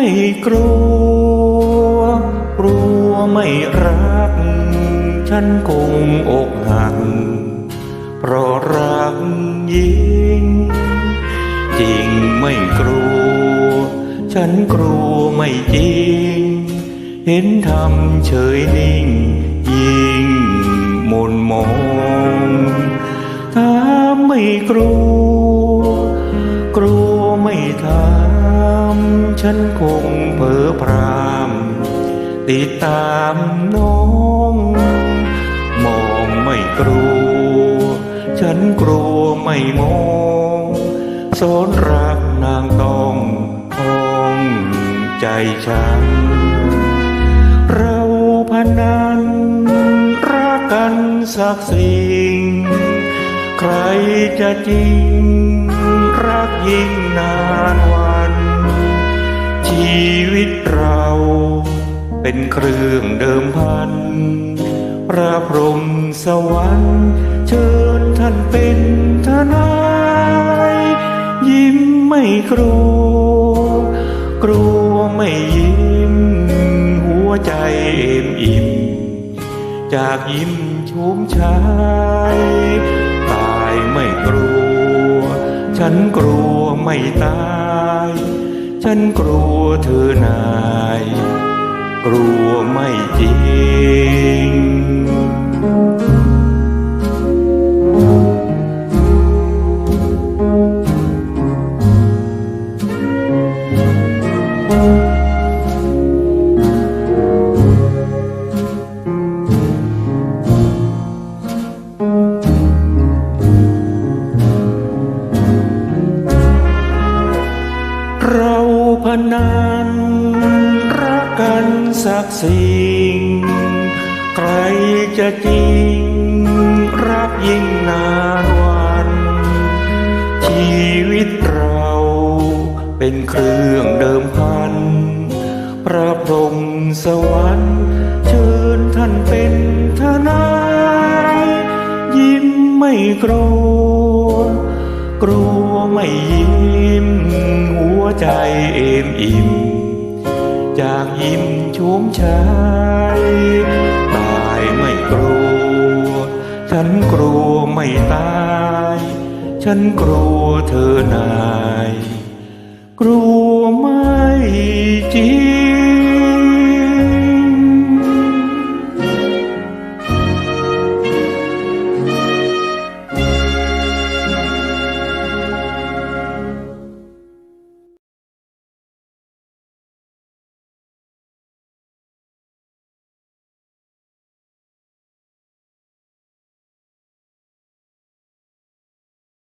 ไม่กลัว กลัวไม่รัก ฉันคงอกหัก เพราะรักยิ่ง จริงไม่กลัว ฉันกลัวไม่จริง เห็นทำเฉยนิ่ง ยิ่งหมนมองถ้าไม่กลัว กลัวไม่ทำ ฉันคงเผลอพรามติดตามน้อง มองไม่กลัว ฉันกลัวไม่มองสนรักนางต้องท้องใจฉัน เราพนันรักกันสักสิ่ง ใครจะจริง เป็นเครื่องเดิมพัน พระพรหมสวรรค์เชิญท่านเป็นทนาย ยิ้มไม่กลัวกลัวไม่ยิ้ม หัวใจเอ็มอิ่ม จากยิ้มชมชายตายไม่กลัว ฉันกลัวไม่ตาย ฉันกลัวเธอนาย กลัวไม่จริง กสิ่ง ใครจะจริง รักยิ่งนานวัน ชีวิตเราเป็นเครื่องเดิมพัน พระพรหมสวรรค์เชิญท่านเป็นทนาย ยิ้มไม่กลัวกลัวไม่ยิ้ม หัวใจเอ็มอิ่ม จากยิ้มชุ่มชายตายไม่กลัว ฉันกลัวไม่ตาย ฉันกลัวเธอนาย กลัว